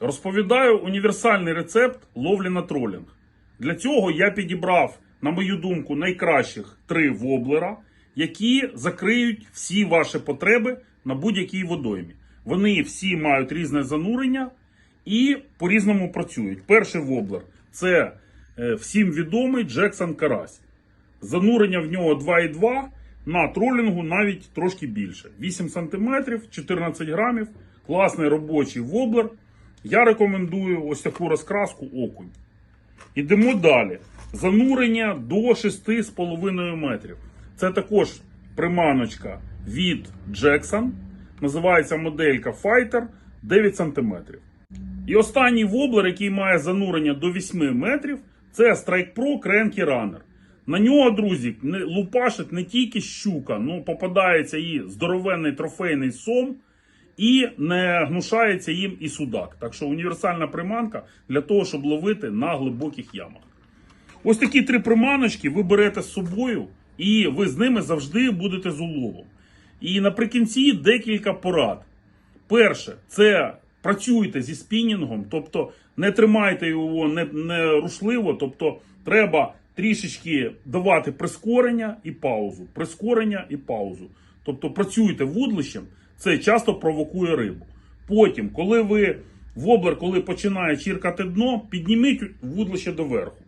Розповідаю універсальний рецепт ловлі на тролінг. Для цього я підібрав, на мою думку, найкращих три воблера, які закриють всі ваші потреби на будь-якій водоймі. Вони всі мають різне занурення і по-різному працюють. Перший воблер це е, всім відомий Джексон Карась. Занурення в нього 2,2 на тролінгу навіть трошки більше. 8 см, 14 грамів. Класний робочий воблер. Я рекомендую ось таку розкраску окунь. Ідемо далі. Занурення до 6,5 метрів. Це також приманочка від Jackson. Називається моделька Fighter 9 см. І останній воблер, який має занурення до 8 метрів, це Strike Pro Cranky Runner. На нього, друзі, лупашить не тільки щука, ну попадається і здоровенний трофейний сом, і не гнушається їм і судак. Так що універсальна приманка для того, щоб ловити на глибоких ямах. Ось такі три приманочки ви берете з собою, і ви з ними завжди будете з уловом. І наприкінці декілька порад. Перше, це працюйте зі спінінгом, тобто не тримайте його не, не рушливо, тобто треба трішечки давати прискорення і паузу. Прискорення і паузу. Тобто працюйте вудлищем, це часто провокує рибу. Потім, коли ви воблер, коли починає чіркати дно, підніміть вудлище доверху.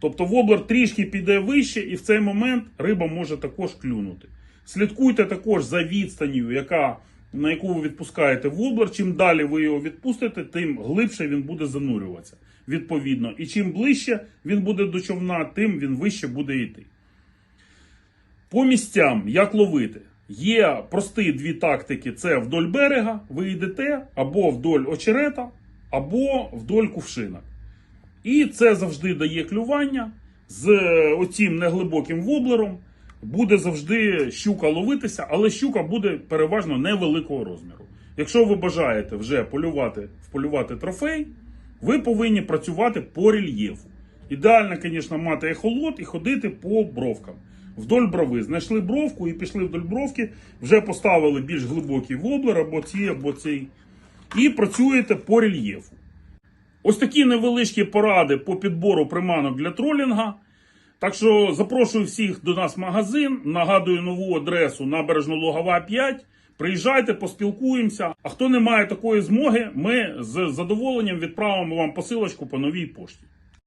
Тобто воблер трішки піде вище, і в цей момент риба може також клюнути. Слідкуйте також за відстанню, яка, на яку ви відпускаєте воблер. Чим далі ви його відпустите, тим глибше він буде занурюватися. Відповідно. І чим ближче він буде до човна, тим він вище буде йти. По місцям, як ловити? Є прості дві тактики: це вдоль берега, ви йдете або вдоль очерета, або вдоль кувшина. І це завжди дає клювання з е, оцім неглибоким воблером. Буде завжди щука ловитися, але щука буде переважно невеликого розміру. Якщо ви бажаєте вже полювати, вполювати трофей, ви повинні працювати по рельєфу. Ідеально, звісно, мати ехолот і ходити по бровкам. Вдоль брови. Знайшли бровку і пішли вдоль бровки, вже поставили більш глибокий воблер або ці, або цей. І працюєте по рельєфу. Ось такі невеличкі поради по підбору приманок для тролінга. Так що запрошую всіх до нас в магазин. Нагадую нову адресу набережно Логова 5. Приїжджайте, поспілкуємося. А хто не має такої змоги, ми з задоволенням відправимо вам посилочку по новій пошті.